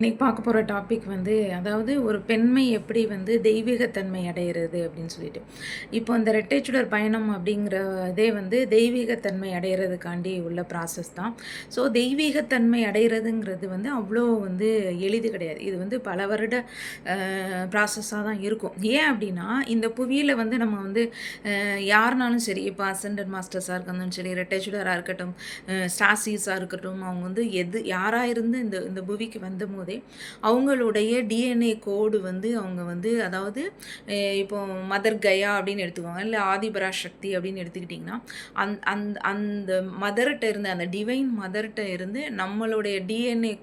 இன்றைக்கி பார்க்க போகிற டாபிக் வந்து அதாவது ஒரு பெண்மை எப்படி வந்து தெய்வீகத்தன்மை அடையிறது அப்படின்னு சொல்லிட்டு. இப்போ அந்த ரெட்டைச்சுடர் பயணம் அப்படிங்கிற இதே வந்து தெய்வீகத்தன்மை அடையிறதுக்காண்டி உள்ள ப்ராசஸ் தான். ஸோ தெய்வீகத்தன்மை அடையிறதுங்கிறது வந்து அவ்வளோ வந்து எளிது கிடையாது. இது வந்து பல வருட ப்ராசஸாக தான் இருக்கும். ஏன் அப்படின்னா இந்த புவியில் வந்து நம்ம வந்து யாருனாலும் சரி இப்போ அசண்டட் மாஸ்டர்ஸாக இருக்கணும் சரி ரெட்டைச்சுடராக இருக்கட்டும் ஸ்டாசிஸாக இருக்கட்டும் அவங்க வந்து எது யாராக இருந்து இந்த இந்த புவிக்கு வந்த போதே அவங்களுடைய டிஎன்ஏ கோடு வந்து அவங்க வந்து அதாவது இப்போ மதர் கயா அப்படின்னு எடுத்துக்கோங்க இல்லை ஆதிபராசக்தி அப்படின்னு எடுத்துக்கிட்டிங்கன்னா அந் அந்த அந்த மதர்கிட்ட இருந்து அந்த டிவைன் மதர்கிட்ட இருந்து நம்மளுடைய டிஎன்ஏ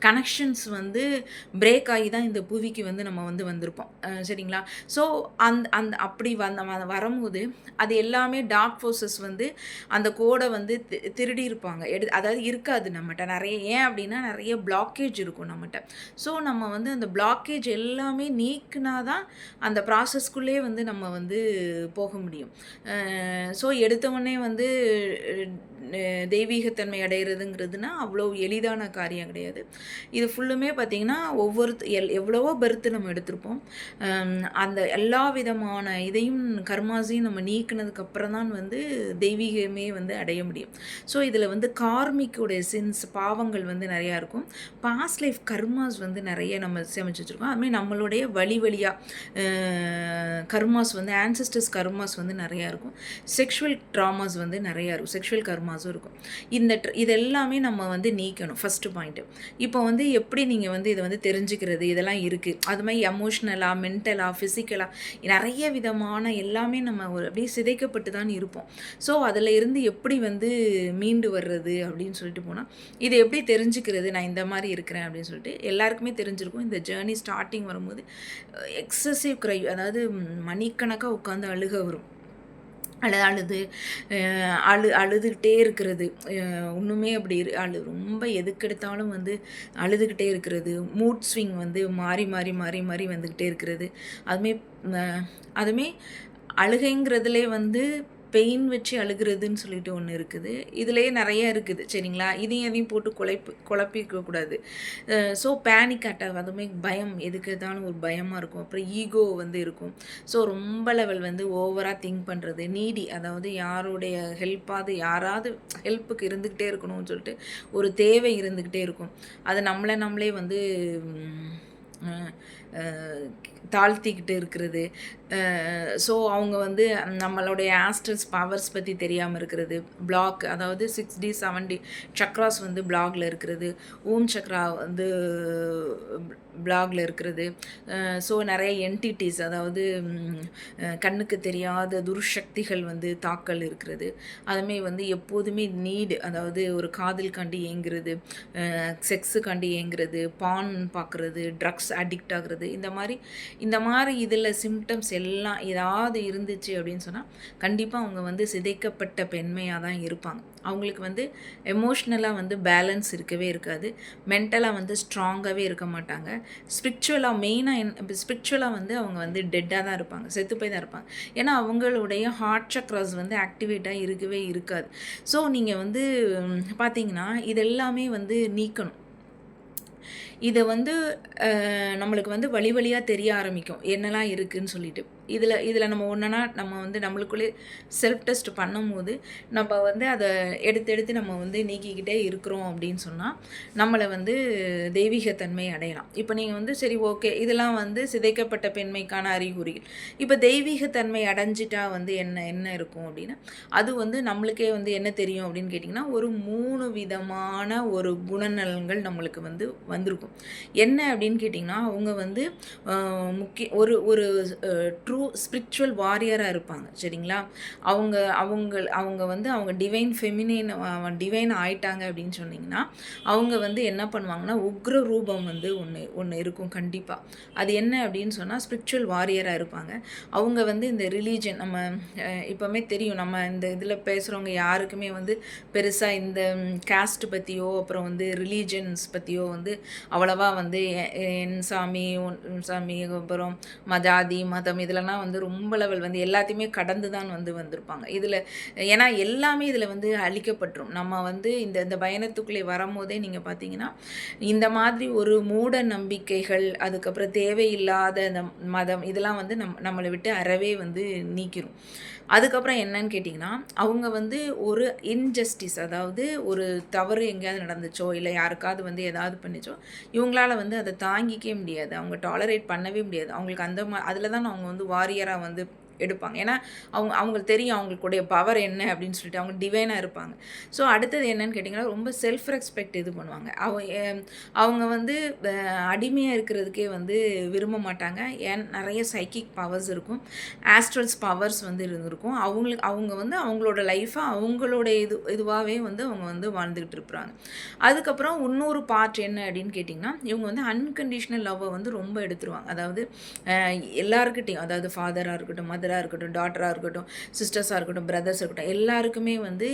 கனெக்ஷன்ஸ் வந்து பிரேக் ஆகி தான் இந்த புவிக்கு வந்து நம்ம வந்து வந்திருப்போம். சரிங்களா? ஸோ அந்த அந்த அப்படி வந்த வரும்போது அது எல்லாமே டார்க் ஃபோர்ஸஸ் வந்து அந்த கோடை வந்து தி- திருடி இருப்பாங்க. எடு அதாவது இருக்காது நம்மகிட்ட. நிறைய ஏன் அப்படின்னா நிறைய பிளாக்கேஜ் இருக்கும் நம்மகிட்ட. ஸோ நம்ம வந்து அந்த பிளாக்கேஜ் எல்லாமே நீக்கினா தான் அந்த ப்ராசஸ்க்குள்ளே வந்து நம்ம வந்து போக முடியும். ஸோ எடுத்தவொடனே வந்து தெய்வீகத்தன்மை அடைகிறதுங்கிறதுனா அவ்வளோ எளிதான காரியம் கிடையாது. இது ஃபுல்லுமே பார்த்திங்கன்னா ஒவ்வொரு எல் எவ்வளவோ பெர்த்து நம்ம எடுத்திருப்போம். அந்த எல்லா விதமான இதையும் கர்மாஸையும் நம்ம நீக்கினதுக்கு அப்புறம் தான் வந்து தெய்வீகமே வந்து அடைய முடியும். ஸோ இதில் வந்து கார்மிக்குடைய சின்ஸ் பாவங்கள் வந்து நிறையா இருக்கும். பாஸ்ட் லைஃப் கர்மாஸ் வந்து நிறைய நம்ம சேமிச்சு வச்சுருக்கோம். அதுமாதிரி நம்மளுடைய வழி வழியாக கர்மாஸ் வந்து ஆன்சஸ்டர்ஸ் கர்மாஸ் வந்து நிறையா இருக்கும். செக்ஷுவல் ட்ராமாஸ் வந்து நிறையா இருக்கும். செக்ஷுவல் கர்மாஸும் இருக்கும். இந்த tr- இது எல்லாமே நம்ம வந்து நீக்கணும். ஃபஸ்ட்டு பாயிண்ட்டு இப்போ வந்து எப்படி நீங்கள் வந்து இதை வந்து தெரிஞ்சுக்கிறது? இதெல்லாம் இருக்குது அது மாதிரி எமோஷ்னலாக மென்டலாக ஃபிசிக்கலாக நிறைய விதமான எல்லாமே நம்ம ஒரு அப்படியே சிதைக்கப்பட்டு தான் இருப்போம். ஸோ அதில் இருந்து எப்படி வந்து மீண்டு வர்றது அப்படின்னு சொல்லிட்டு போனால் இது எப்படி தெரிஞ்சுக்கிறது? நான் இந்த மாதிரி இருக்கிறேன் அப்படின்னு சொல்லிட்டு எல்லாருக்குமே தெரிஞ்சிருக்கும். இந்த ஜேர்னி ஸ்டார்டிங் வரும்போது எக்ஸசிவ் க்ரை அதாவது மணிக்கணக்காக உட்காந்து அழுக வரும். அழு அழுது அழு அழுதுகிட்டே இருக்கிறது. ஒன்றுமே அப்படி இரு அழு ரொம்ப எதுக்கெடுத்தாலும் வந்து அழுதுகிட்டே இருக்கிறது. மூட் ஸ்விங் வந்து மாறி மாறி மாறி மாறி வந்துக்கிட்டே இருக்கிறது. அதுமே அதுமே அழுகைங்கிறதுலே வந்து பெயின் வச்சு அழுகிறதுன்னு சொல்லிட்டு ஒன்று இருக்குது. இதுலேயே நிறைய இருக்குது. சரிங்களா? இதையும் எதையும் போட்டு குழப்பி குழப்பிக்கக்கூடாது ஸோ பேனிக் அட்டாக் அதுவுமே பயம். எதுக்கு எதாலும் ஒரு பயமாக இருக்கும். அப்புறம் ஈகோ வந்து இருக்கும். ஸோ ரொம்ப லெவல் வந்து ஓவராக திங்க் பண்ணுறது நீடி அதாவது யாருடைய ஹெல்ப்பாவது யாராவது ஹெல்ப்புக்கு இருந்துக்கிட்டே இருக்கணும்னு சொல்லிட்டு ஒரு தேவை இருந்துக்கிட்டே இருக்கும். அதை நம்மளை நம்மளே வந்து தாழ்த்திக்கிட்டு இருக்கிறது. ஸோ அவங்க வந்து நம்மளுடைய ஆஸ்ட்ரஸ் பவர்ஸ் பற்றி தெரியாமல் இருக்கிறது. பிளாக் அதாவது six D seven D chakras வந்து பிளாகில் இருக்கிறது. ஓம் சக்ரா வந்து பிளாகில் இருக்கிறது. ஸோ நிறைய என்டிட்டிஸ் அதாவது கண்ணுக்கு தெரியாத துர்சக்திகள் வந்து தாக்கல் இருக்கிறது. அதுமாரி வந்து எப்போதுமே நீடு அதாவது ஒரு காதலுக்காண்டி ஏங்குறது செக்ஸுக்காண்டி ஏங்குறது பான் பார்க்குறது ட்ரக்ஸ் அடிக்ட் ஆகுறது இந்த மாதிரி இந்த மாதிரி இதில் சிம்டம்ஸ் எல்லாம் ஏதாவது இருந்துச்சு அப்படின்னு சொன்னால் கண்டிப்பாக அவங்க வந்து சிதைக்கப்பட்ட பெண்மையாக தான் இருப்பாங்க. அவங்களுக்கு வந்து எமோஷ்னலாக வந்து பேலன்ஸ் இருக்கவே இருக்காது. மென்டலாக வந்து ஸ்ட்ராங்காகவே இருக்க மாட்டாங்க. ஸ்பிரிச்சுவலாக மெயினாக என் ஸ்பிரிச்சுவலாக வந்து அவங்க வந்து டெட்டாக தான் இருப்பாங்க. செத்து போய் தான் இருப்பாங்க. ஏன்னா அவங்களுடைய ஹார்ட் சக்ராஸ் வந்து ஆக்டிவேட்டாக இருக்கவே இருக்காது. ஸோ நீங்கள் வந்து பார்த்தீங்கன்னா இதெல்லாமே வந்து நீக்கணும். இதை வந்து நம்மளுக்கு வந்து வழி வழியாக தெரிய ஆரம்பிக்கும். என்னெல்லாம் இருக்குதுன்னு சொல்லிட்டு. இதில் இதில் நம்ம ஒன்றுனா நம்ம வந்து நம்மளுக்குள்ளே செல்ஃப் டெஸ்ட் பண்ணும்போது நம்ம வந்து அதை எடுத்து எடுத்து நம்ம வந்து நீக்கிக்கிட்டே இருக்கிறோம் அப்படின்னு சொன்னால் நம்மளை வந்து தெய்வீகத்தன்மை அடையலாம். இப்போ நீங்கள் வந்து சரி ஓகே இதெல்லாம் வந்து சிதைக்கப்பட்ட பெண்மைக்கான அறிகுறிகள். இப்போ தெய்வீகத்தன்மை அடைஞ்சிட்டா வந்து என்ன என்ன இருக்கும் அப்படின்னா அது வந்து நம்மளுக்கே வந்து என்ன தெரியும் அப்படின்னு கேட்டிங்கன்னா ஒரு மூணு விதமான ஒரு குணநலன்கள் நம்மளுக்கு வந்து வந்திருக்கும். என்ன அப்படின்னு கேட்டிங்கன்னா அவங்க வந்து முக்கிய ஒரு ஒரு ட்ரூ ஸ்பிரிச்சுவல் வாரியராக இருப்பாங்க சரிங்களா? அவங்க அவங்க அவங்க வந்து அவங்க டிவைன் ஃபெமினின் டிவைன் ஆயிட்டாங்க அப்படின்னு சொன்னிங்கன்னா அவங்க வந்து என்ன பண்ணுவாங்கன்னா உக்ர ரூபம் வந்து ஒன்று ஒன்று இருக்கும் கண்டிப்பாக அது என்ன அப்படின்னு சொன்னால் ஸ்பிரிச்சுவல் வாரியராக இருப்பாங்க. அவங்க வந்து இந்த ரிலீஜன் நம்ம இப்போவுமே தெரியும் நம்ம இந்த இதில் பேசுகிறவங்க யாருக்குமே வந்து பெருசாக இந்த காஸ்ட் பற்றியோ அப்புறம் வந்து ரிலீஜன்ஸ் பற்றியோ வந்து அவ்வளவா வந்து என் சாமி உன் சாமி அப்புறம் மதாதி மதம் இதெல்லாம் அவங்கலாம் வந்து ரொம்ப லெவல் வந்து எல்லாத்தையுமே கடந்து தான் வந்து வந்திருப்பாங்க. இதில் ஏன்னா எல்லாமே இதில் வந்து அழிக்கப்பட்டுரும். நம்ம வந்து இந்த இந்த பயணத்துக்குள்ளே வரும்போதே நீங்கள் பார்த்தீங்கன்னா இந்த மாதிரி ஒரு மூட நம்பிக்கைகள் அதுக்கப்புறம் தேவையில்லாத இந்த மதம் இதெல்லாம் வந்து நம் நம்மளை விட்டு அறவே வந்து நீக்கிரும். அதுக்கப்புறம் என்னன்னு கேட்டிங்கன்னா அவங்க வந்து ஒரு இன்ஜஸ்டிஸ் அதாவது ஒரு தவறு எங்கேயாவது நடந்துச்சோ இல்லை யாருக்காவது வந்து ஏதாவது பண்ணிச்சோ இவங்களால வந்து அதை தாங்கிக்கவே முடியாது. அவங்க டாலரேட் பண்ணவே முடியாது. அவங்களுக்கு அந்த மா அதில் தான் அவங்க வந்து வாரியராக வந்து எடுப்பாங்க. ஏன்னா அவங்க அவங்களுக்கு தெரியும் அவங்களுக்குடைய பவர் என்ன அப்படின்னு சொல்லிட்டு அவங்க டிவைனாக இருப்பாங்க. ஸோ அடுத்தது என்னன்னு கேட்டிங்கன்னா ரொம்ப செல்ஃப் ரெஸ்பெக்ட் இது பண்ணுவாங்க. அவங்க அவங்க வந்து அடிமையாக இருக்கிறதுக்கே வந்து விரும்ப மாட்டாங்க. ஏன் நிறைய சைக்கிக் பவர்ஸ் இருக்கும். ஆஸ்ட்ரல்ஸ் பவர்ஸ் வந்து இருந்திருக்கும். அவங்களுக்கு அவங்க வந்து அவங்களோட லைஃப்பை அவங்களோட இது இதுவாகவே வந்து அவங்க வந்து வாழ்ந்துக்கிட்டு இருப்பாங்க. அதுக்கப்புறம் இன்னொரு பார்ட் என்ன அப்படின்னு கேட்டிங்கன்னா இவங்க வந்து அன்கண்டிஷ்னல் லவ்வை வந்து ரொம்ப எடுத்துருவாங்க. அதாவது எல்லாருக்கிட்டையும் அதாவது ஃபாதராக இருக்கட்டும் மதர் மதராக இருக்கட்டும் டாட்டராக இருக்கட்டும் சிஸ்டர்ஸாக இருக்கட்டும் பிரதர்ஸ் இருக்கட்டும் எல்லாருக்குமே வந்து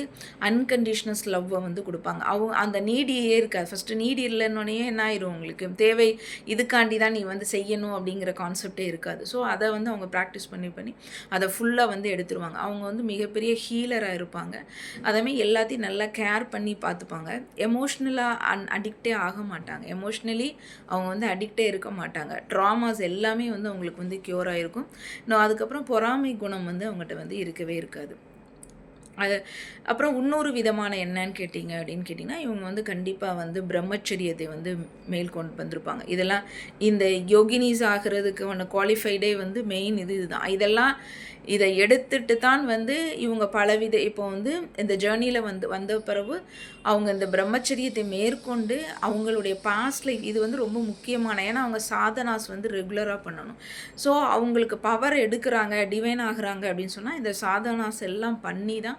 அன்கண்டிஷ்னஸ் லவ்வை வந்து கொடுப்பாங்க. அவங்க அந்த நீடியே இருக்காது. ஃபஸ்ட்டு நீடி இல்லைன்னொடனே என்ன ஆயிரும் உங்களுக்கு? தேவை இதுக்காண்டி தான் நீ வந்து செய்யணும் அப்படிங்கிற கான்செப்டே இருக்காது. ஸோ அதை வந்து அவங்க ப்ராக்டிஸ் பண்ணி பண்ணி அதை ஃபுல்லாக வந்து எடுத்துருவாங்க. அவங்க வந்து மிகப்பெரிய ஹீலராக இருப்பாங்க. அதேமாதிரி எல்லாத்தையும் நல்லா கேர் பண்ணி பார்த்துப்பாங்க. எமோஷ்னலாக அன் அடிக்டே ஆக மாட்டாங்க. எமோஷ்னலி அவங்க வந்து அடிக்டே இருக்க மாட்டாங்க. ட்ராமாஸ் எல்லாமே வந்து அவங்களுக்கு வந்து க்யூர் ஆகிருக்கும் இன்னும் அதுக்கப்புறம் பொறா பொறாமை குணம் வந்து அவங்ககிட்ட வந்து இருக்கவே இருக்காது. அது அப்புறம் இன்னொரு விதமான என்னன்னு கேட்டிங்க அப்படின்னு கேட்டிங்கன்னா இவங்க வந்து கண்டிப்பாக வந்து பிரம்மச்சரியத்தை வந்து மேல் கொண்டு வந்திருப்பாங்க. இதெல்லாம் இந்த யோகினிஸ் ஆகிறதுக்கு குவாலிஃபைடே வந்து மெயின் இது இதுதான். இதெல்லாம் இதை எடுத்துட்டு தான் வந்து இவங்க பலவித இப்போ வந்து இந்த ஜேர்னியில் வந்து வந்த பிறகு அவங்க இந்த பிரம்மச்சரியத்தை மேற்கொண்டு அவங்களுடைய பாஸ்ட் லைஃப் இது வந்து ரொம்ப முக்கியமான ஏன்னா அவங்க சாதனாஸ் வந்து ரெகுலராக பண்ணணும். ஸோ அவங்களுக்கு பவர் எடுக்கிறாங்க டிவைன் ஆகுறாங்க அப்படின்னு சொன்னால் இந்த சாதனாஸ் எல்லாம் பண்ணி தான்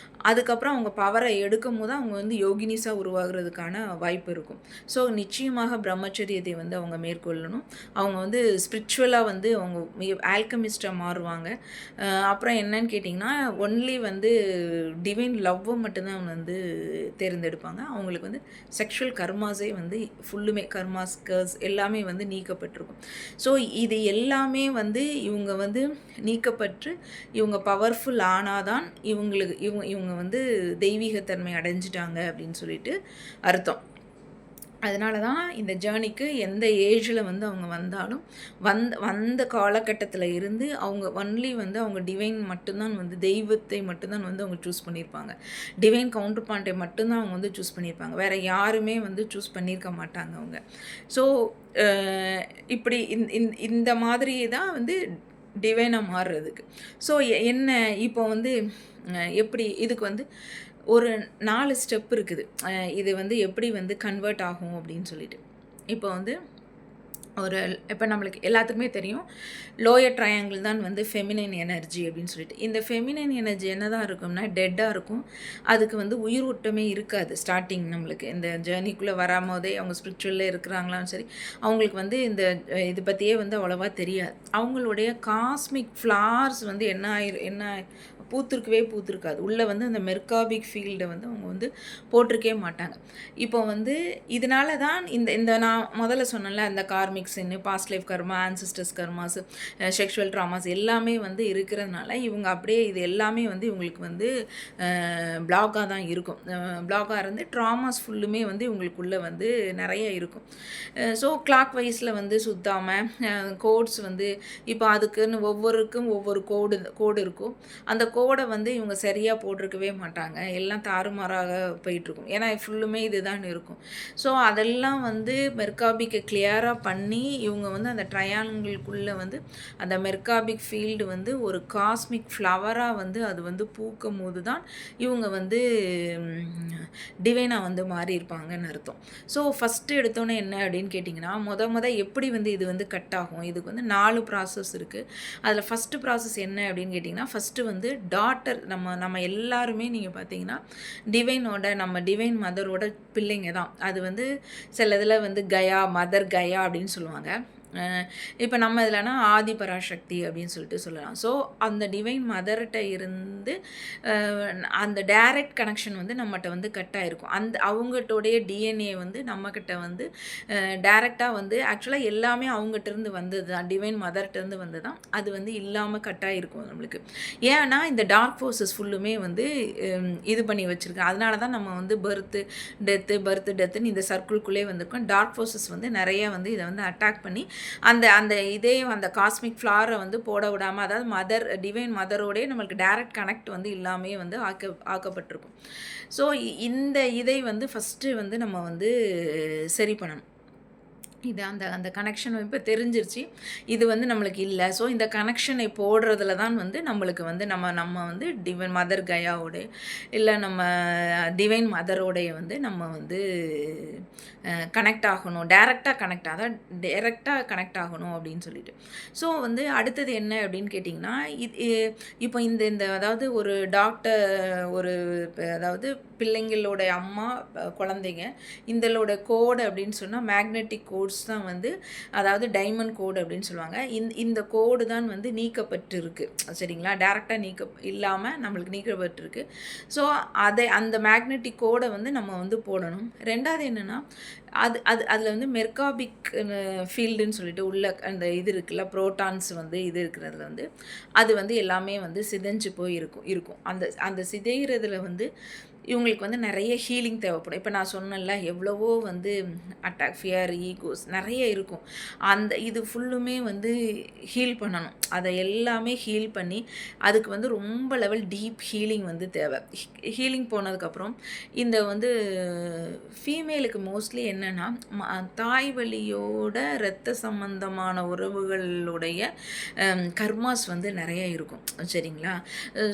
அதுக்கப்புறம் அவங்க பவரை எடுக்கும் போது அவங்க வந்து யோகினிஸாக உருவாகிறதுக்கான வாய்ப்பு இருக்கும். ஸோ நிச்சயமாக பிரம்மச்சரியத்தை வந்து அவங்க மேற்கொள்ளணும். அவங்க வந்து ஸ்பிரிச்சுவலாக வந்து அவங்க ஆல்கமிஸ்டாக மாறுவாங்க. அப்புறம் என்னன்னு கேட்டிங்கன்னா ஒன்லி வந்து டிவைன் லவ்வை மட்டும்தான் அவங்க வந்து தேர்ந்தெடுப்பாங்க. அவங்களுக்கு வந்து செக்ஷுவல் கர்மாஸே வந்து ஃபுல்லுமே கர்மாஸ் கர்ஸ் எல்லாமே வந்து நீக்கப்பட்டிருக்கும். ஸோ இது எல்லாமே வந்து இவங்க வந்து நீக்கப்பட்டு இவங்க பவர்ஃபுல் ஆனாதான் இவங்களுக்கு இவங்க இவங்க இவங்க வந்து தெய்வீகத்தன்மை அடைஞ்சிட்டாங்க அப்படின்னு சொல்லிட்டு அர்த்தம். அதனால தான் இந்த ஜேர்னிக்கு எந்த ஏஜில் வந்து அவங்க வந்தாலும் வந்த வந்த காலகட்டத்தில் இருந்து அவங்க ஒன்லி வந்து அவங்க டிவைன் மட்டும்தான் வந்து தெய்வத்தை மட்டும்தான் வந்து அவங்க சூஸ் பண்ணியிருப்பாங்க டிவைன் கவுண்டர் பாயிண்ட்டை மட்டும்தான் அவங்க வந்து சூஸ் பண்ணியிருப்பாங்க வேறு யாருமே வந்து சூஸ் பண்ணியிருக்க மாட்டாங்க அவங்க. ஸோ இப்படி இந்த மாதிரி தான் வந்து டிவைனாக மாறுறதுக்கு. ஸோ என்ன இப்போ வந்து எப்படி இதுக்கு வந்து ஒரு நாலு ஸ்டெப் இருக்குது. இது வந்து எப்படி வந்து கன்வெர்ட் ஆகும் அப்படின்னு சொல்லிட்டு. இப்போ வந்து ஒரு இப்போ நம்மளுக்கு எல்லாத்துக்குமே தெரியும். லோயர் ட்ரையாங்கிள் தான் வந்து ஃபெமினைன் எனர்ஜி அப்படின்னு சொல்லிட்டு. இந்த ஃபெமினைன் எனர்ஜி என்ன தான் இருக்கும்னா டெட்டாக இருக்கும். அதுக்கு வந்து உயிர் ஊட்டமே இருக்காது ஸ்டார்டிங் நம்மளுக்கு. இந்த ஜேர்னிக்குள்ளே வராமோதே அவங்க ஸ்பிரிச்சுவலில் இருக்கிறாங்களான்னு சரி அவங்களுக்கு வந்து இந்த இது பற்றியே வந்து அவ்வளோவா தெரியாது. அவங்களுடைய காஸ்மிக் ஃப்ளார்ஸ் வந்து என்ன ஆயிரு என்ன பூத்திருக்கவே பூத்திருக்காது. உள்ளே வந்து அந்த மெர்காபிக் ஃபீல்டை வந்து அவங்க வந்து போட்டிருக்கே மாட்டாங்க. இப்போ வந்து இதனால தான் இந்த இந்த நான் முதல்ல சொன்னேன்ல அந்த கார்மிக்ஸின்னு past life karma ancestors karmas sexual traumas எல்லாமே வந்து இருக்கிறதுனால இவங்க அப்படியே இது எல்லாமே வந்து இவங்களுக்கு வந்து பிளாக்காக தான் இருக்கும். பிளாக்காக இருந்து ட்ராமாஸ் ஃபுல்லுமே வந்து இவங்களுக்குள்ளே வந்து நிறைய இருக்கும். ஸோ கிளாக் வைஸில் வந்து சுத்தாமல் கோட்ஸ் வந்து இப்போ அதுக்குன்னு ஒவ்வொருக்கும் ஒவ்வொரு கோடு கோடு இருக்கும். அந்த கோ கோடை வந்து இவங்க சரியாக போட்டிருக்கவே மாட்டாங்க. எல்லாம் தாறுமாறாக போயிட்டுருக்கும். ஏன்னா ஃபுல்லுமே இதுதான் இருக்கும். ஸோ அதெல்லாம் வந்து மெர்காபிக்கை கிளியராக பண்ணி இவங்க வந்து அந்த ட்ரையாங்கிள்குள்ளே வந்து அந்த மெர்காபிக் ஃபீல்டு வந்து ஒரு காஸ்மிக் ஃப்ளவராக வந்து அது வந்து பூக்கும் போது தான் இவங்க வந்து டிவைனாக வந்து மாறி இருப்பாங்கன்னு அர்த்தம். ஸோ ஃபஸ்ட்டு எடுத்தோன்னே என்ன அப்படின்னு கேட்டிங்கன்னா முத முத எப்படி வந்து இது வந்து கட் ஆகும்? இதுக்கு வந்து நாலு ப்ராசஸ் இருக்குது அதில் ஃபஸ்ட்டு ப்ராசஸ் என்ன அப்படின்னு கேட்டிங்கன்னா ஃபஸ்ட்டு வந்து டாட்டர் நம்ம நம்ம எல்லாருமே நீங்கள் பார்த்தீங்கன்னா டிவைனோட நம்ம டிவைன் மதரோட பிள்ளைங்க தான். அது வந்து சில இதில் வந்து கயா மதர் கயா அப்படின்னு சொல்லுவாங்க. இப்போ நம்ம இதில்னா ஆதி பராசக்தி அப்படின்னு சொல்லிட்டு சொல்லலாம். ஸோ அந்த டிவைன் மதர்கிட்ட இருந்து அந்த டைரக்ட் கனெக்ஷன் வந்து நம்மகிட்ட வந்து கட் ஆகிருக்கும் அந்த அவங்கட்டோடைய டிஎன்ஏ வந்து நம்மக்கிட்ட வந்து டைரெக்டாக வந்து ஆக்சுவலாக எல்லாமே அவங்ககிட்ட இருந்து வந்தது தான். டிவைன் மதர்கிட்டருந்து வந்து தான். அது வந்து இல்லாமல் கட் ஆகிருக்கும் நம்மளுக்கு. ஏன்னா இந்த டார்க் ஃபோர்ஸஸ் ஃபுல்லுமே வந்து இது பண்ணி வச்சுருக்கேன் அதனால தான் நம்ம வந்து பர்த்து டெத்து பர்த்து டெத்துன்னு இந்த சர்க்கிள்குள்ளே வந்திருக்கோம். டார்க் ஃபோர்ஸஸ் வந்து நிறைய வந்து இதை வந்து அட்டாக் பண்ணி அந்த அந்த இதே அந்த காஸ்மிக் ஃப்ளாரை வந்து போட விடாமல் அதாவது மதர் டிவைன் மதரோடே நம்மளுக்கு டைரக்ட் கனெக்ட் வந்து இல்லாமே வந்து ஆக்க ஆக்கப்பட்டிருக்கும். ஸோ இந்த இதை வந்து ஃபஸ்ட்டு வந்து நம்ம வந்து சரி பண்ணணும். இது அந்த அந்த கனெக்ஷன் இப்போ தெரிஞ்சிருச்சு. இது வந்து நம்மளுக்கு இல்லை. ஸோ இந்த கனெக்ஷனை போடுறதுல தான் வந்து நம்மளுக்கு வந்து நம்ம நம்ம வந்து டிவைன் மதர் கயாவோட இல்லை நம்ம டிவைன் மதரோடைய வந்து நம்ம வந்து கனெக்ட் ஆகணும். டேரெக்டாக கனெக்ட் அதான் டேரெக்டாக கனெக்ட் ஆகணும் அப்படின்னு சொல்லிட்டு. ஸோ வந்து அடுத்தது என்ன அப்படின்னு கேட்டிங்கன்னா இது இப்போ இந்த இந்த அதாவது ஒரு டாக்டர் ஒரு அதாவது பிள்ளைங்களோட அம்மா குழந்தைங்க இந்தளோட கோடு அப்படின்னு சொன்னால் மேக்னெட்டிக் கோட் கோட்ஸ் தான் வந்து அதாவது டைமண்ட் கோடு அப்படின்னு சொல்லுவாங்க. இந்த இந்த கோடு தான் வந்து நீக்கப்பட்டிருக்கு. சரிங்களா? டேரெக்டாக நீக்க இல்லாமல் நம்மளுக்கு நீக்கப்பட்டிருக்கு. ஸோ அதை அந்த மேக்னெட்டிக் கோடை வந்து நம்ம வந்து போடணும். ரெண்டாவது என்னென்னா அது அது அதில் வந்து மெர்காபிக் ஃபீல்டுன்னு சொல்லிட்டு உள்ள அந்த இது இருக்குல்ல ப்ரோட்டான்ஸ் வந்து இது இருக்கிறதுல வந்து அது வந்து எல்லாமே வந்து சிதைஞ்சு போய் இருக்கும். இருக்கும் அந்த அந்த சிதைகிறதுல வந்து இவங்களுக்கு வந்து நிறைய ஹீலிங் தேவைப்படும். இப்போ நான் சொன்னேன்ல எவ்வளவோ வந்து அட்டாக் ஃபியர் ஈகோஸ் நிறைய இருக்கும். அந்த இது ஃபுல்லுமே வந்து ஹீல் பண்ணணும். அதை எல்லாமே ஹீல் பண்ணி அதுக்கு வந்து ரொம்ப லெவல் டீப் ஹீலிங் வந்து தேவை. ஹீலிங் போனதுக்கப்புறம் இந்த வந்து ஃபீமேலுக்கு மோஸ்ட்லி என்னென்னா தாய் வழியோட இரத்த சம்பந்தமான உறவுகளுடைய கர்மாஸ் வந்து நிறைய இருக்கும். சரிங்களா?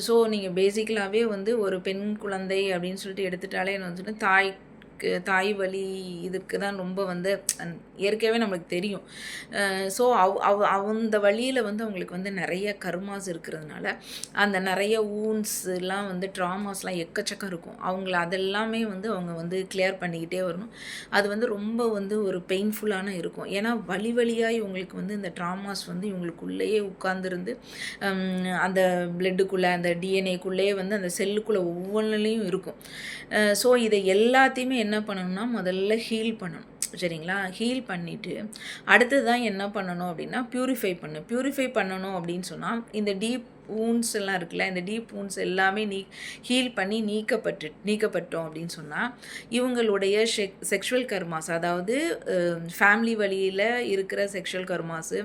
ஸோ நீங்கள் பேசிக்கலாகவே வந்து ஒரு பெண் குழந்தை அப்படின்னு சொல்லிட்டு எடுத்துட்டாலே என்ன வந்து தாய் தாய் வழி இதுக்கு தான் ரொம்ப வந்து இயற்கையாகவே நம்மளுக்கு தெரியும். ஸோ அவ் அவ் அந்த வழியில் வந்து அவங்களுக்கு வந்து நிறைய கருமாஸ் இருக்கிறதுனால அந்த நிறைய ஊன்ஸ்லாம் வந்து ட்ராமாஸ்லாம் எக்கச்சக்கம் இருக்கும். அவங்கள அதெல்லாமே வந்து அவங்க வந்து கிளியர் பண்ணிக்கிட்டே வரணும். அது வந்து ரொம்ப வந்து ஒரு பெயின்ஃபுல்லான இருக்கும். ஏன்னா வழி வழியாக இவங்களுக்கு வந்து இந்த ட்ராமாஸ் வந்து இவங்களுக்குள்ளேயே உட்காந்துருந்து அந்த பிளட்டுக்குள்ளே அந்த டிஎன்ஏக்குள்ளேயே வந்து அந்த செல்லுக்குள்ளே ஒவ்வொன்றுலேயும் இருக்கும். ஸோ இதை எல்லாத்தையுமே என்ன பண்ணணும்னா முதல்ல ஹீல் பண்ணணும். சரிங்களா? ஹீல் பண்ணிவிட்டு அடுத்தது தான் என்ன பண்ணணும் அப்படின்னா ப்யூரிஃபை பண்ணு. ப்யூரிஃபை பண்ணணும் அப்படின்னு சொன்னால் இந்த டீப் ஊன்ஸ் எல்லாம் இருக்குல்ல இந்த டீப் ஊன்ஸ் எல்லாமே நீ ஹீல் பண்ணி நீக்கப்பட்டு நீக்கப்பட்டோம் அப்படின்னு சொன்னால் இவங்களுடைய செக் செக்ஷுவல் கர்மாஸ் அதாவது ஃபேமிலி வழியில் இருக்கிற செக்ஷுவல் கர்மாஸு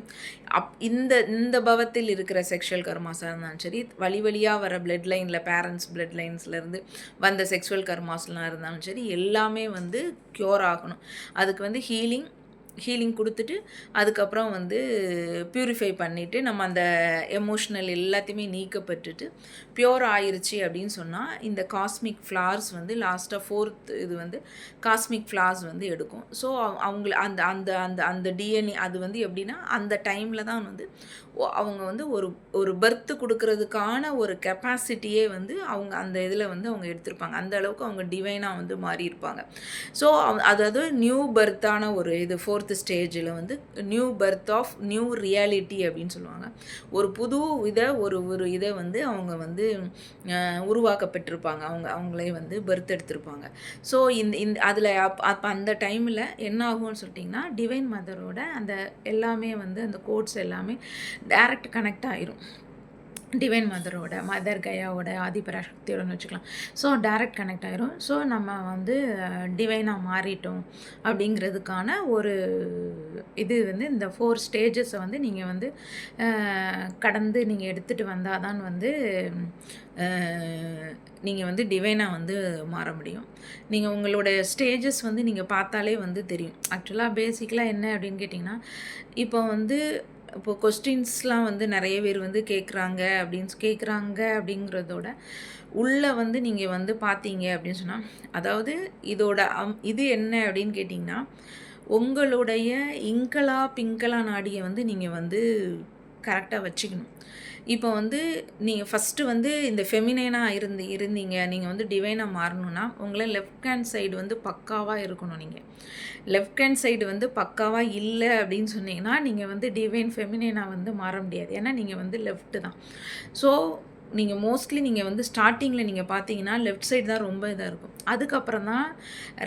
அப் இந்த இந்த பவத்தில் இருக்கிற செக்ஷுவல் கர்மாஸாக இருந்தாலும் சரி வழி வழியாக வர பிளட் லைனில் பேரண்ட்ஸ் பிளட் லைன்ஸ்லேருந்து வந்த செக்ஷுவல் கர்மாஸ்லாம் இருந்தாலும் சரி எல்லாமே வந்து க்யூர் ஆகணும். அதுக்கு வந்து ஹீலிங் ஹீலிங் கொடுத்துட்டு அதுக்கப்புறம் வந்து ப்யூரிஃபை பண்ணிவிட்டு நம்ம அந்த எமோஷ்னல் எல்லாத்தையுமே நீக்கப்பட்டுட்டு ப்யூர் ஆயிருச்சு அப்படின்னு சொன்னால் இந்த காஸ்மிக் ஃப்ளார்ஸ் வந்து லாஸ்ட்டாக ஃபோர்த் இது வந்து காஸ்மிக் ஃப்ளார்ஸ் வந்து எடுக்கும். ஸோ அவங்கள அந்த அந்த அந்த அந்த டிஎன்ஏ அது வந்து எப்படின்னா அந்த டைமில் தான் வந்து அவங்க வந்து ஒரு ஒரு பர்த்து கொடுக்கறதுக்கான ஒரு கெப்பாசிட்டியே வந்து அவங்க அந்த இதில் வந்து அவங்க எடுத்திருப்பாங்க. அந்த அளவுக்கு அவங்க டிவைனாக வந்து மாறி இருப்பாங்க ஸோ அதாவது நியூ பர்த்தான ஒரு இது ஃபோர்த்து ஸ்டேஜில் வந்து new birth of new reality அப்படின்னு சொல்லுவாங்க. ஒரு புது இதை ஒரு ஒரு இதை வந்து அவங்க வந்து உருவாக்கப்பட்டிருப்பாங்க. அவங்க அவங்களே வந்து பர்த் எடுத்திருப்பாங்க. ஸோ இந்த இந்த அதில் அப் அப்போ அந்த டைமில் என்ன ஆகும்னு சொல்லிட்டிங்கன்னா டிவைன் மதரோட அந்த எல்லாமே வந்து அந்த கோட்ஸ் எல்லாமே டைரக்ட் கனெக்ட் ஆயிரும். டிவைன் மதரோட மதர் கயாவோட ஆதிபராசக்தியோடன்னு வச்சுக்கலாம். ஸோ டைரக்ட் கனெக்ட் ஆயிரும். ஸோ நம்ம வந்து டிவைனாக மாறிட்டோம் அப்படிங்கிறதுக்கான ஒரு இது வந்து இந்த ஃபோர் ஸ்டேஜஸை வந்து நீங்கள் வந்து கடந்து நீங்கள் எடுத்துகிட்டு வந்தால் தான் வந்து நீங்கள் வந்து டிவைனாக வந்து மாற முடியும். நீங்கள் உங்களோட ஸ்டேஜஸ் வந்து நீங்கள் பார்த்தாலே வந்து தெரியும். ஆக்சுவலாக பேசிக்கலாக என்ன அப்படின்னு கேட்டிங்கன்னா இப்போ வந்து இப்போது கொஸ்டின்ஸ்லாம் வந்து நிறைய பேர் வந்து கேட்குறாங்க அப்படின்னு கேட்குறாங்க அப்படிங்கிறதோட உள்ளே வந்து நீங்கள் வந்து பார்த்தீங்க அப்படின்னு சொன்னால் அதாவது இதோட அம் இது என்ன அப்படின்னு கேட்டிங்கன்னா உங்களுடைய இங்கலா பிங்கலா நாடியை வந்து நீங்கள் வந்து கரெக்டாக வச்சுக்கணும். இப்போ வந்து நீங்கள் ஃபஸ்ட்டு வந்து இந்த ஃபெமினைனாக இருந்து இருந்தீங்க. நீங்கள் வந்து டிவைனாக மாறணும்னா உங்களை லெஃப்ட் ஹேண்ட் சைடு வந்து பக்காவாக இருக்கணும் நீங்கள் லெஃப்ட் ஹேண்ட் சைடு வந்து பக்காவாக இல்லை அப்படின்னு சொன்னீங்கன்னா நீங்கள் வந்து டிவைன் ஃபெமினைனாக வந்து மாற முடியாது. ஏன்னா நீங்கள் வந்து லெஃப்ட்டு தான். ஸோ நீங்கள் மோஸ்ட்லி நீங்கள் வந்து ஸ்டார்டிங்கில் நீங்கள் பார்த்தீங்கன்னா லெஃப்ட் சைடு தான் ரொம்ப இதாக இருக்கும். அதுக்கப்புறம் தான்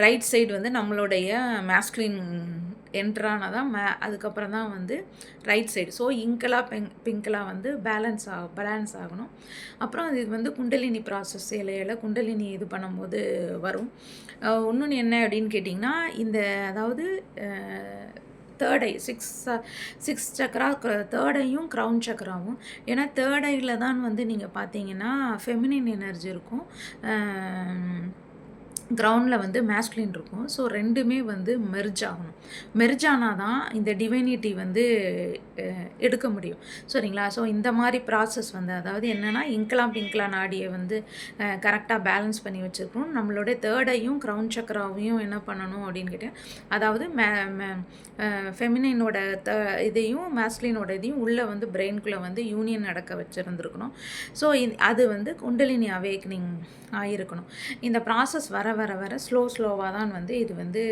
ரைட் சைடு வந்து நம்மளுடைய மேஸ்க்லின் என்ட்ரான தான் மே அதுக்கப்புறம் தான் வந்து ரைட் சைடு ஸோ இங்கலா பெங் பிங்கலாக வந்து பேலன்ஸ் ஆக பேலன்ஸ் ஆகணும். அப்புறம் இது வந்து குண்டலினி ப்ராசஸ் இலையில குண்டலினி இது பண்ணும்போது வரும். இன்னொன்று என்ன அப்படின்னு கேட்டிங்கன்னா இந்த அதாவது third eye six six chakra third ஐயும் க்ரௌன் சக்கராவும். ஏன்னா தேர்ட் ஐயில் தான் வந்து நீங்கள் பார்த்தீங்கன்னா ஃபெமினின் எனர்ஜி இருக்கும். கிரவுண்டில் வந்து மேஸ்குலின் இருக்கும். ஸோ ரெண்டுமே வந்து மெர்ஜ் ஆகணும். மெர்ஜ் ஆனால் தான் இந்த டிவைனிட்டி வந்து எடுக்க முடியும். சரிங்களா? ஸோ இந்த மாதிரி ப்ராசஸ் வந்து அதாவது என்னென்னா இங்கலாம் பிங்க்லாம் நாடியை வந்து கரெக்டாக பேலன்ஸ் பண்ணி வச்சுருக்கணும். நம்மளோட தேர்டையும் க்ரௌன் சக்கராவையும் என்ன பண்ணணும் அப்படின்னு கேட்டேன். அதாவது மே ஃபெமினினோட த இதையும் மேஸ்லினோட இதையும் உள்ளே வந்து பிரெயின்குள்ளே வந்து யூனியன் நடக்க வச்சுருந்துருக்கணும். ஸோ அது வந்து குண்டலினி அவேக்னிங் ஆகிருக்கணும் இந்த ப்ராசஸ் வர வர வர ஸ்லோ ஸ்லோவாக தான் வந்து இது வந்து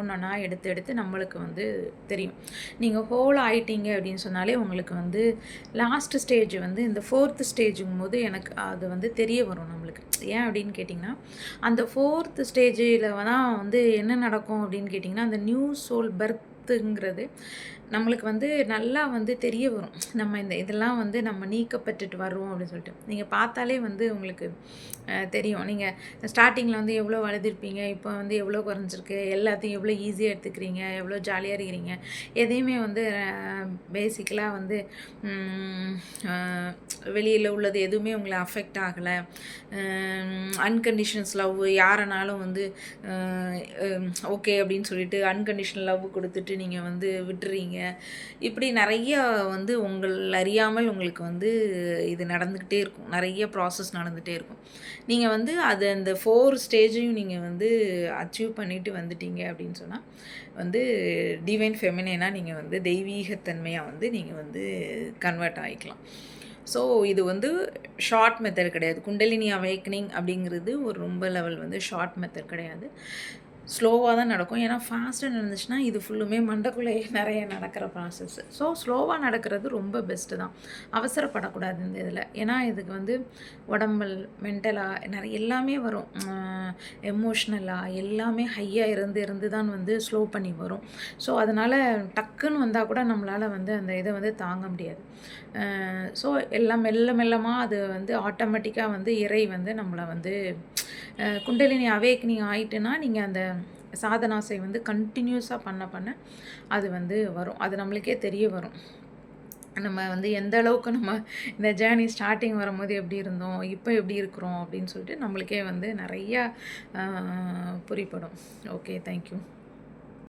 ஒன்றா எடுத்து எடுத்து நம்மளுக்கு வந்து தெரியும். நீங்கள் ஹோல் ஆயிட்டீங்க அப்படின்னு சொன்னாலே உங்களுக்கு வந்து லாஸ்ட் ஸ்டேஜ் வந்து இந்த ஃபோர்த் ஸ்டேஜுங்கும் போது எனக்கு அது வந்து தெரிய வரும் நம்மளுக்கு. ஏன் அப்படின்னு கேட்டிங்கன்னா அந்த ஃபோர்த் ஸ்டேஜில் தான் வந்து என்ன நடக்கும் அப்படின்னு கேட்டிங்கன்னா அந்த நியூ சோல் பர்த்துங்கிறது நம்மளுக்கு வந்து நல்லா வந்து தெரிய வரும். நம்ம இந்த இதெல்லாம் வந்து நம்ம நீக்கப்பட்டுட்டு வருவோம் அப்படின்னு சொல்லிட்டு. நீங்கள் பார்த்தாலே வந்து உங்களுக்கு தெரியும். நீங்கள் ஸ்டார்டிங்கில் வந்து எவ்வளோ வளர்ந்துருப்பீங்க இப்போ வந்து எவ்வளோ குறைஞ்சிருக்கு எல்லாத்தையும் எவ்வளோ ஈஸியாக எடுத்துக்கிறீங்க எவ்வளோ ஜாலியாக இருக்கிறீங்க எதையுமே வந்து பேசிக்கலாக வந்து வெளியில் உள்ளது எதுவுமே உங்களை அஃபெக்ட் ஆகலை. அன்கண்டிஷன்ஸ் லவ் யாரனாலும் வந்து ஓகே அப்படின்னு சொல்லிட்டு அன்கண்டிஷனல் லவ் கொடுத்துட்டு நீங்கள் வந்து விட்டுறீங்க. இப்படி நிறைய வந்து உங்கள் அறியாமல் உங்களுக்கு வந்து இது நடந்துக்கிட்டே இருக்கும். நிறைய ப்ராசஸ் நடந்துகிட்டே இருக்கும். நீங்கள் வந்து அது அந்த ஃபோர் ஸ்டேஜையும் நீங்கள் வந்து அச்சீவ் பண்ணிவிட்டு வந்துட்டீங்க அப்படின்னு சொன்னால் வந்து டிவைன் ஃபெமினேனாக நீங்கள் வந்து தெய்வீகத்தன்மையாக வந்து நீங்கள் வந்து கன்வெர்ட் ஆகிக்கலாம் ஸோ இது வந்து ஷார்ட் மெத்தட் கிடையாது. குண்டலினி அவேக்கனிங் அப்படிங்கிறது ஒரு ரொம்ப லெவல் வந்து ஷார்ட் மெத்தட் கிடையாது. ஸ்லோவாக தான் நடக்கும். ஏன்னா ஃபாஸ்ட்டாக நடந்துச்சுன்னா இது ஃபுல்லுமே மண்டக்குள்ளேயே நிறைய நடக்கிற ப்ராசஸ் ஸோ ஸ்லோவாக நடக்கிறது ரொம்ப பெஸ்ட்டு தான். அவசரப்படக்கூடாது இந்த இதில். ஏன்னா இதுக்கு வந்து உடம்பல் மென்டலாக நிறைய எல்லாமே வரும். எமோஷ்னலாக எல்லாமே ஹையாக இருந்து இருந்து தான் வந்து ஸ்லோ பண்ணி வரும். ஸோ அதனால் டக்குன்னு வந்தால் கூட நம்மளால் வந்து அந்த இதை வந்து தாங்க முடியாது. ஸோ எல்லாம் மெல்ல மெல்லமாக அது வந்து ஆட்டோமேட்டிக்காக வந்து இறை வந்து நம்மளை வந்து குண்டலினி அவேக்னிங் ஆகிட்டுனா நீங்கள் அந்த சாதனாசை வந்து கண்டினியூஸாக பண்ண பண்ண அது வந்து வரும். அது நம்மளுக்கே தெரிய வரும். நம்ம வந்து எந்த அளவுக்கு நம்ம இந்த ஜேர்னி ஸ்டார்டிங் வரும்போது எப்படி இருந்தோம் இப்போ எப்படி இருக்கிறோம் அப்படின்னு சொல்லிட்டு நம்மளுக்கே வந்து நிறையா புரிப்படும் ஓகே தேங்க்யூ